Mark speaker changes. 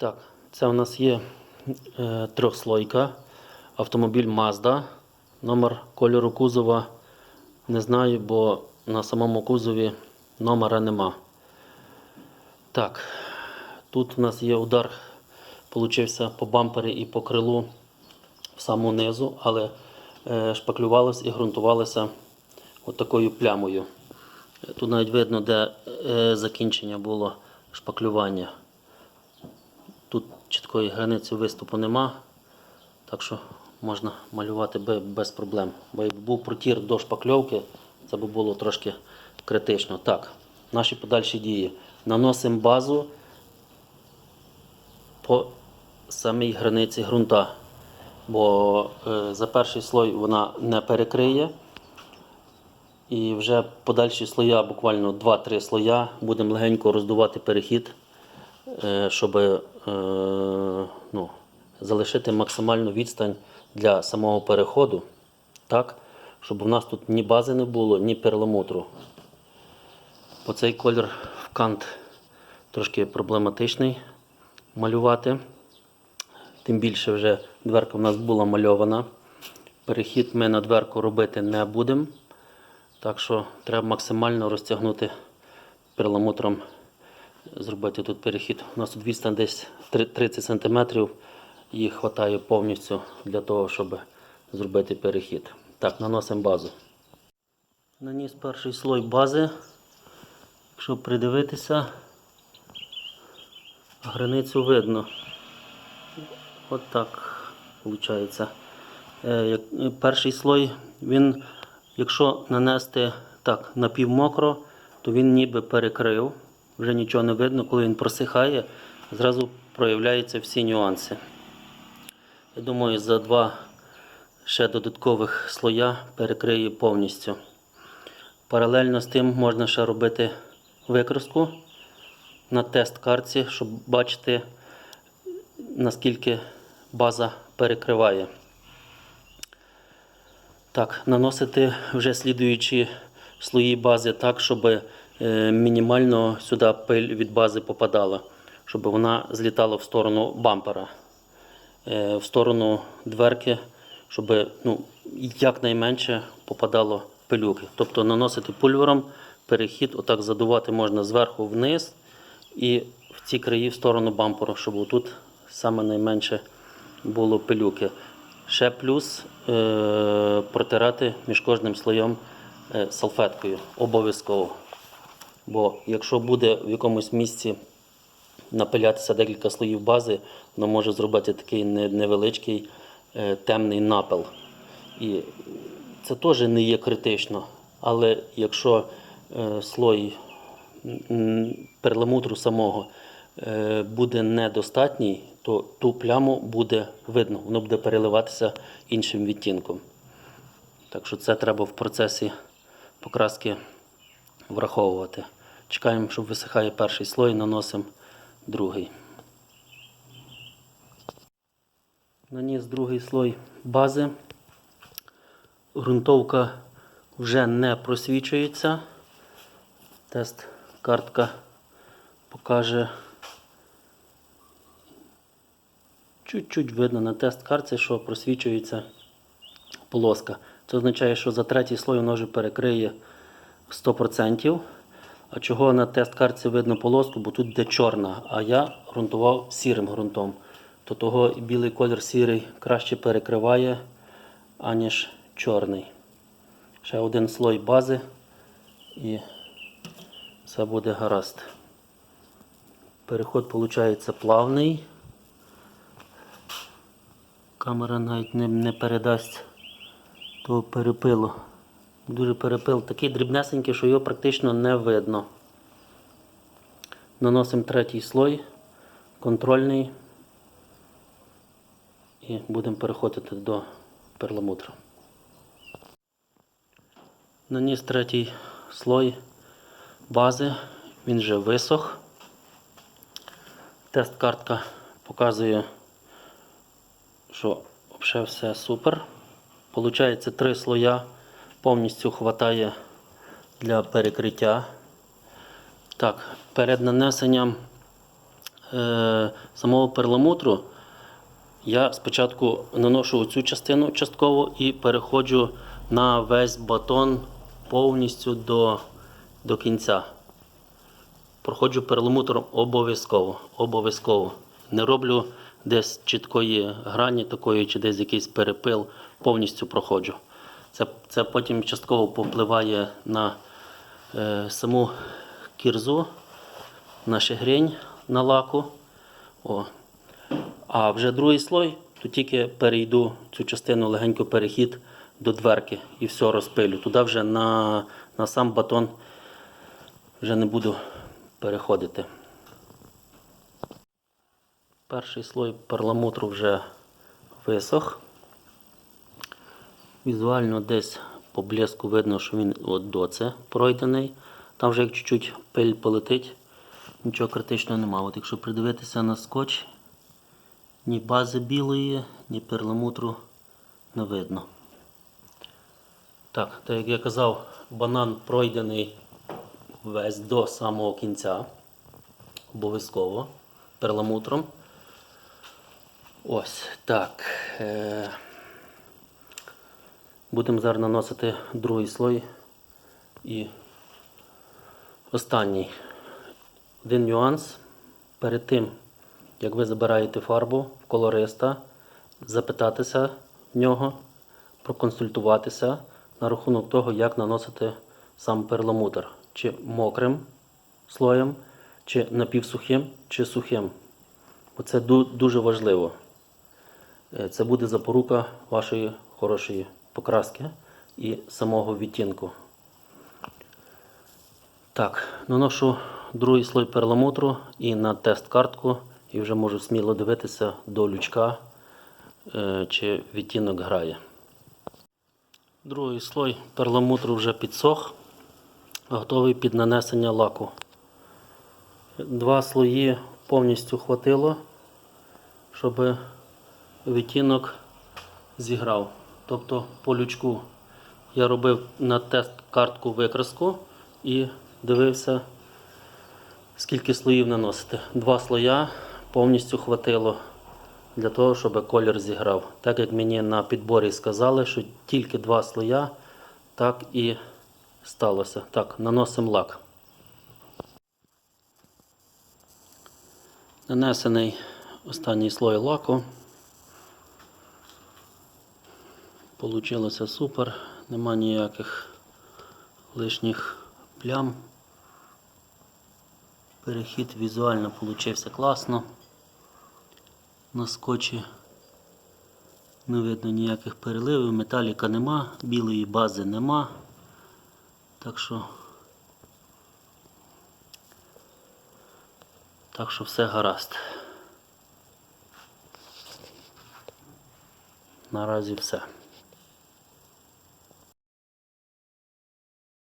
Speaker 1: Так, це у нас є е, трьохслойка. Автомобіль Mazda. Номер кольору кузова не знаю, бо на самому кузові номера нема. Так, тут у нас є удар, получився по бампері і по крилу в саму низу, але е, шпаклювалося і ґрунтувалося от такою плямою. Тут навіть видно, де е, закінчення було шпаклювання. Тут чіткої границі виступу нема, так що можна малювати без проблем. Бо якби був протір до шпакльовки, це би було трошки критично. Так, наші подальші дії. Наносимо базу по самій границі ґрунта, бо е, за перший слой вона не перекриє. І вже подальші слоя, буквально 2-3 слоя, будемо легенько роздувати перехід, щоб е, ну, залишити максимальну відстань для самого переходу, так, щоб у нас тут ні бази не було, ні перламутру. Бо цей колір в кант трошки проблематичний малювати. Тим більше вже дверка в нас була мальована. Перехід ми на дверку робити не будемо. Так що треба максимально розтягнути перламутром, зробити тут перехід. У нас тут відстань десь 30 см, їх вистачає повністю для того, щоб зробити перехід. Так, наносимо базу. Наніс перший слой бази. Якщо придивитися, границю видно. От так виходить. Е, Перший слой, він, якщо нанести так напівмокро, то він ніби перекрив. Вже нічого не видно, коли він просихає, зразу проявляються всі нюанси. Я думаю, за два ще додаткових слоя перекриє повністю. Паралельно з тим можна ще робити викраску на тест картці, щоб бачити, наскільки база перекриває. Так, наносити вже слідуючі слої бази так, щоб мінімально сюди пиль від бази попадала, щоб вона злітала в сторону бампера, е, в сторону дверки, щоб ну, якнайменше попадало пилюки. Тобто наносити пульвером перехід, отак задувати можна зверху вниз і в ці краї в сторону бамперу, щоб тут саме найменше було пилюки. Ще плюс е, протирати між кожним слоєм е, салфеткою обов'язково. Бо якщо буде в якомусь місці напилятися декілька слоїв бази, воно може зробити такий невеличкий е, темний напил. І це теж не є критично. Але якщо е, слой перламутру самого е, буде недостатній, то ту пляму буде видно, воно буде переливатися іншим відтінком. Так що це треба в процесі покраски враховувати. Чекаємо, щоб висихає перший слой, наносимо другий. Наніс другий слой бази. Грунтовка вже не просвічується. Тест картка покаже. Чуть-чуть видно на тест картці, що просвічується полоска. Це означає, що за третій слой воно вже перекриє 100%. А чого на тест картці видно полоску, бо тут де чорна, а я ґрунтував сірим ґрунтом. То того і білий колір сірий краще перекриває, аніж чорний. Ще один слой бази і все буде гаразд. Переход виходить плавний. Камера навіть не передасть того перепилу. Дуже перепил такий дрібнесенький, що його практично не видно. Наносимо третій слой, контрольний. І будемо переходити до перламутру. Наніс третій слой бази, він вже висох. Тест картка показує, що взагалі все супер. Получається три слоя повністю хватає для перекриття. Так, перед нанесенням е, самого перламутру я спочатку наношу цю частину частково і переходжу на весь батон повністю до, до кінця. Проходжу перламутром обов'язково. Обов'язково. Не роблю десь чіткої грані такої, чи десь якийсь перепил, повністю проходжу. Це, це потім частково повпливає на е, саму кірзу, на шегрень на лаку. О. А вже другий слой, то тільки перейду цю частину легенько перехід до дверки і все розпилю. Туди вже на, на сам батон вже не буду переходити. Перший слой перламутру вже висох. Візуально десь по блеску видно, що він от до це пройдений. Там вже як чуть-чуть пиль полетить, нічого критичного немає. От якщо придивитися на скотч, ні бази білої, ні перламутру не видно. Так, так як я казав, банан пройдений весь до самого кінця. Обов'язково перламутром. Ось так. Е- Будемо зараз наносити другий слой і останній. Один нюанс. Перед тим, як ви забираєте фарбу в колориста, запитатися в нього, проконсультуватися на рахунок того, як наносити сам перламутр. Чи мокрим слоєм, чи напівсухим, чи сухим. Оце ду- дуже важливо. Е, Це буде запорука вашої хорошої покраски і самого відтінку. Так, наношу другий слой перламутру і на тест-картку, і вже можу сміло дивитися до лючка, е, чи відтінок грає. Другий слой перламутру вже підсох, готовий під нанесення лаку. Два слої повністю хватило, щоб відтінок зіграв. Тобто по лючку я робив на тест картку викраску і дивився, скільки слоїв наносити. Два слоя повністю хватило для того, щоб колір зіграв. Так як мені на підборі сказали, що тільки два слоя, так і сталося. Так, наносимо лак. Нанесений останній слой лаку. Получилося супер, нема ніяких лишніх плям. Перехід візуально получився класно. На скотчі не видно ніяких переливів, металіка нема, білої бази нема. Так що, так що все гаразд. Наразі все.